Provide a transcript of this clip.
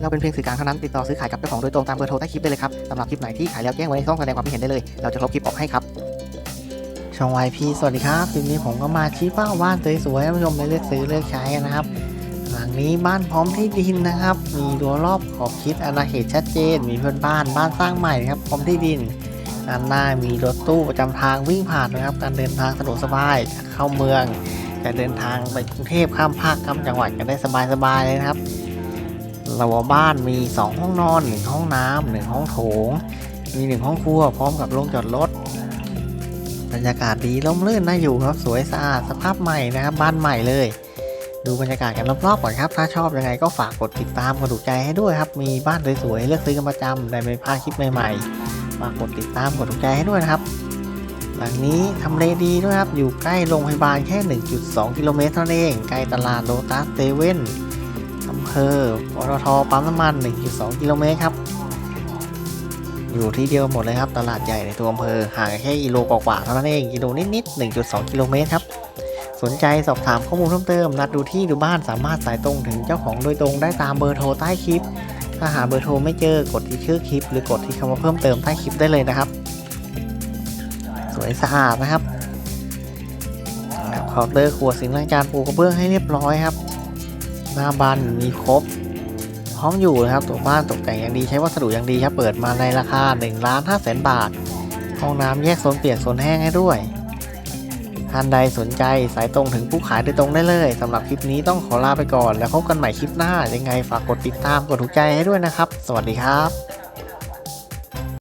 เราเป็นเพียงสื่อกลางเท่านั้นติดต่อซื้อขายกับเจ้าของโดยตรงตามเบอร์โทรใต้คลิปได้เลยครับสำหรับคลิปไหนที่ขายแล้วแจ้งไว้ในช่องแสดงความคิดเห็นได้เลย เราจะลบคลิปออกให้ครับช่องวายพีสวัสดีครับคลิปนี้ผมก็มาชี้เป้าบ้านสวยๆให้ผู้ชมได้เลือกซื้อเลือกใช้นะครับหลังนี้บ้านพร้อมที่ดินนะครับ มีรั้วรอบขอบชิดอาณาเขตชัดเจน มีเพื่อนบ้านบ้านสร้างใหม่ครับพร้อมที่ดินด้านหน้ามีรถตู้ประจำทางวิ่งผ่านนะครับ การเดินทางสะดวกสบายเข้าเมืองจะเดินทางไปกรุงเทพข้ามภาคข้ามจังหวัดกันได้สบายๆเลยนะครับ ระบบบ้านมี 2 ห้องนอน 1 ห้องน้ำหนึ่งห้องโถง มี 1 ห้องครัวพร้อมกับโรงจอดรถบรรยากาศดีร่มรื่นน่าอยู่ครับสวยสะอาดสภาพใหม่นะครับบ้านใหม่เลย ดูบรรยากาศกันรอบๆก่อนครับ ถ้าชอบยังไงก็ฝากกดติดตามกดถูกใจให้ด้วยครับ มีบ้านสวยๆให้เลือกซื้อกันประจำได้ไม่พลาดคลิปใหม่ๆฝากกดติดตามกดถูกใจให้ด้วยนะครับหลังนี้ทำเลดีด้วยครับอยู่ใกล้โรงพยาบาลแค่ 1.2 กิโลเมตรเท่านั้นเองใกล้ตลาดโลตัสเซเว่น ภอปตทปั๊มน้ำมัน 1.2 กิโลเมตรครับ อยู่ที่เดียวหมดเลยครับ ตลาดใหญ่ในตัวอำเภอ ห่างแค่กิโลกว่าๆเท่านั้นเอง กิโลนิดๆ 1.2 กิโลเมตรครับ สนใจสอบถามข้อมูลเพิ่มเติม นัดดูที่ดูบ้านสามารถสายตรงถึงเจ้าของโดยตรงได้ตามเบอร์โทรใต้คลิป ถ้าหาเบอร์โทรไม่เจอกดที่ชื่อคลิป หรือกดที่คำว่าเพิ่มเติมใต้คลิปได้เลยนะครับ สวยสะอาดนะครับเคาน์เตอร์ครัวสิงล้างจานปูกระเบื้องให้เรียบร้อยครับ หน้าบานมีครบ พร้อมอยู่นะครับตัวบ้านตกแต่งอย่างดีใช้วัสดุอย่างดีครับเปิดมาในราคา1ล้าน5แสนบาท ห้องน้ำแยกโซนเปียกโซนแห้งให้ด้วยท่านใดสนใจสายตรงถึงผู้ขายโดยตรงได้เลยสำหรับคลิปนี้ต้องขอลาไปก่อน แล้วพบกันใหม่คลิปหน้ายังไงฝากกดติดตามกดถูกใจให้ด้วยนะครับ สวัสดีครับ